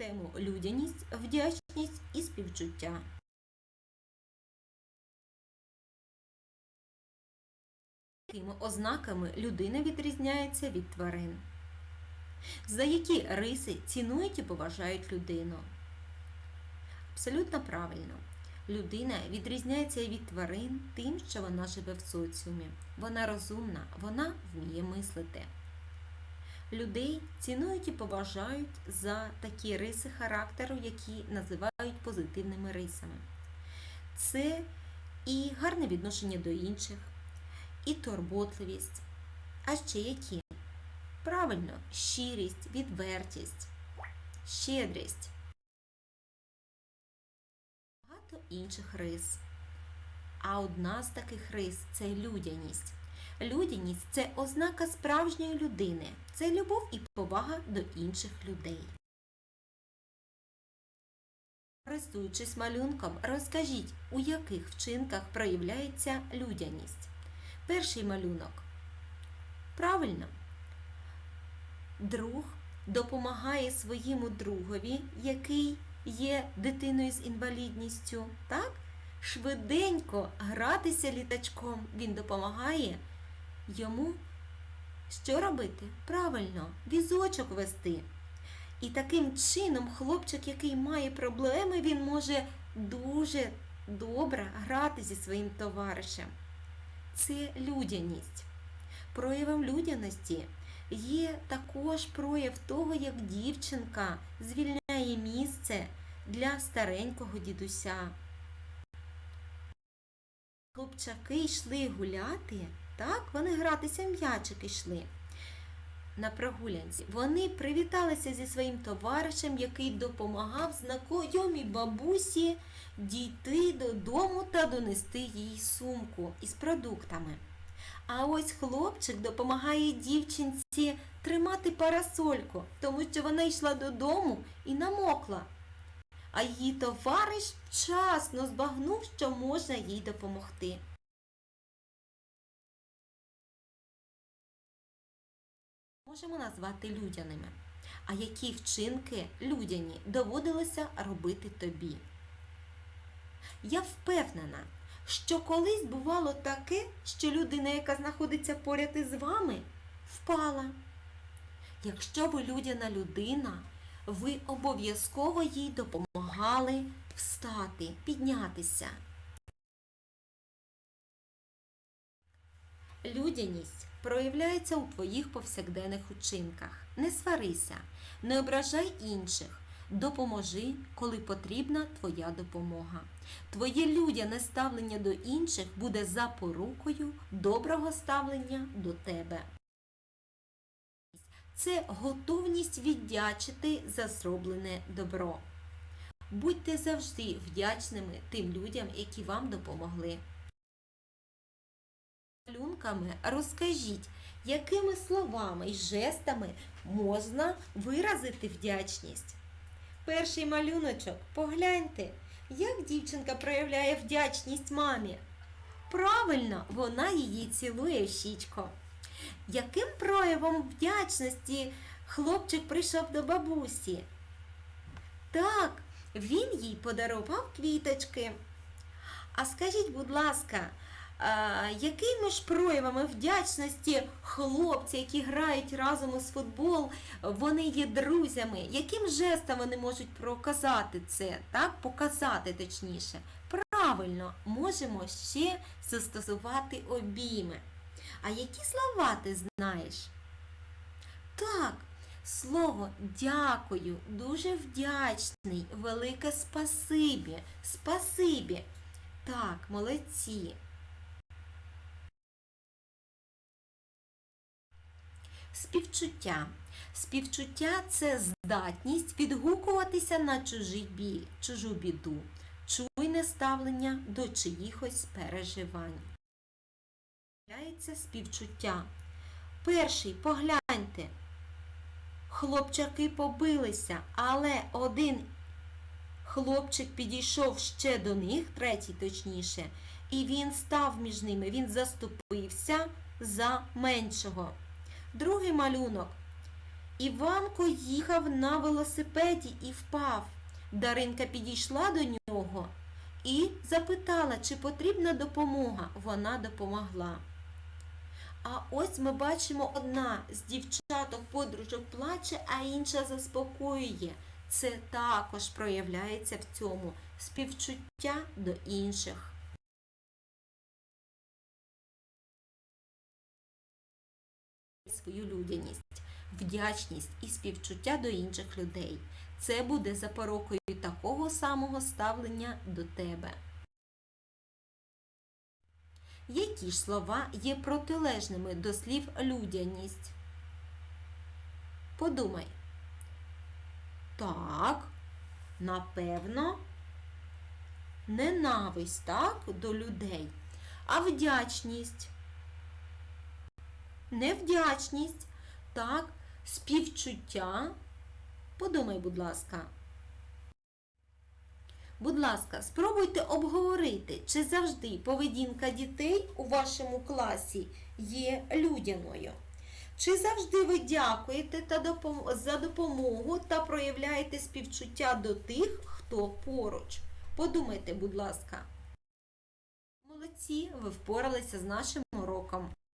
тему людяність, вдячність і співчуття. Якими ознаками людина відрізняється від тварин? За які риси цінують і поважають людину? Абсолютно правильно. Людина відрізняється від тварин тим, що вона живе в соціумі. Вона розумна, вона вміє мислити. Людей цінують і поважають за такі риси характеру, які називають позитивними рисами. Це і гарне відношення до інших, і турботливість. А ще які? Правильно, щирість, відвертість, щедрість. Багато інших рис. А одна з таких рис це людяність. Людяність це ознака справжньої людини. Це любов і повага до інших людей. Користуючись малюнком, розкажіть, у яких вчинках проявляється людяність. Перший малюнок. Правильно. Друг допомагає своєму другові, який є дитиною з інвалідністю, так? Швиденько гратися літачком. Він допомагає йому що робити? Правильно, візочок вести. І таким чином хлопчик, який має проблеми, він може дуже добре грати зі своїм товаришем. Це людяність. Проявом людяності є також прояв того, як дівчинка звільняє місце для старенького дідуся. Хлопчаки йшли гуляти, так, вони гратися в м'ячики йшли на прогулянці. Вони привіталися зі своїм товаришем, який допомагав знайомій бабусі дійти додому та донести їй сумку із продуктами. А ось хлопчик допомагає дівчинці тримати парасольку, тому що вона йшла додому і намокла. А її товариш вчасно збагнув, що можна їй допомогти. Можемо назвати людяними. А які вчинки людяні доводилося робити тобі? Я впевнена, що колись бувало таке, що людина, яка знаходиться поряд із вами, впала. Якщо ви людяна людина, ви обов'язково їй допомагали встати, піднятися. Людяність проявляється у твоїх повсякденних учинках. Не сварися, не ображай інших, допоможи, коли потрібна твоя допомога. Твоє людяне ставлення до інших буде запорукою доброго ставлення до тебе. Це готовність віддячити за зроблене добро. Будьте завжди вдячними тим людям, які вам допомогли. Малюнками розкажіть, якими словами і жестами можна виразити вдячність. Перший малюночок, погляньте, як дівчинка проявляє вдячність мамі. Правильно, вона її цілує щічко. Яким проявом вдячності хлопчик прийшов до бабусі? Так, він їй подарував квіточки. А скажіть, будь ласка, якими ж проявами вдячності хлопці, які грають разом у футбол, вони є друзями? Яким жестом вони можуть проказати це, так? Показати точніше? Правильно, можемо ще застосувати обійми. А які слова ти знаєш? Так, слово дякую, дуже вдячний, велике спасибі, спасибі. Так, молодці. Співчуття. Співчуття це здатність відгукуватися на чужий біль, чужу біду, чуйне ставлення до чиїхось переживань. Співчуття. Перший, погляньте. Хлопчаки побилися, але один хлопчик підійшов ще до них, третій точніше, і він став між ними, він заступився за меншого. Другий малюнок. Іванко їхав на велосипеді і впав. Даринка підійшла до нього і запитала, чи потрібна допомога. Вона допомогла. А ось ми бачимо одна з дівчаток подружок плаче, а інша заспокоює. Це також проявляється в цьому співчуття до інших. Свою людяність, вдячність і співчуття до інших людей. Це буде запорокою такого самого ставлення до тебе. Які ж слова є протилежними до слів людяність? Подумай. Так, напевно, ненависть, так, до людей. А вдячність. Невдячність, так, співчуття. Подумай, будь ласка. Будь ласка, спробуйте обговорити, чи завжди поведінка дітей у вашому класі є людяною. Чи завжди ви дякуєте за допомогу та проявляєте співчуття до тих, хто поруч? Подумайте, будь ласка. Молодці, ви впоралися з нашими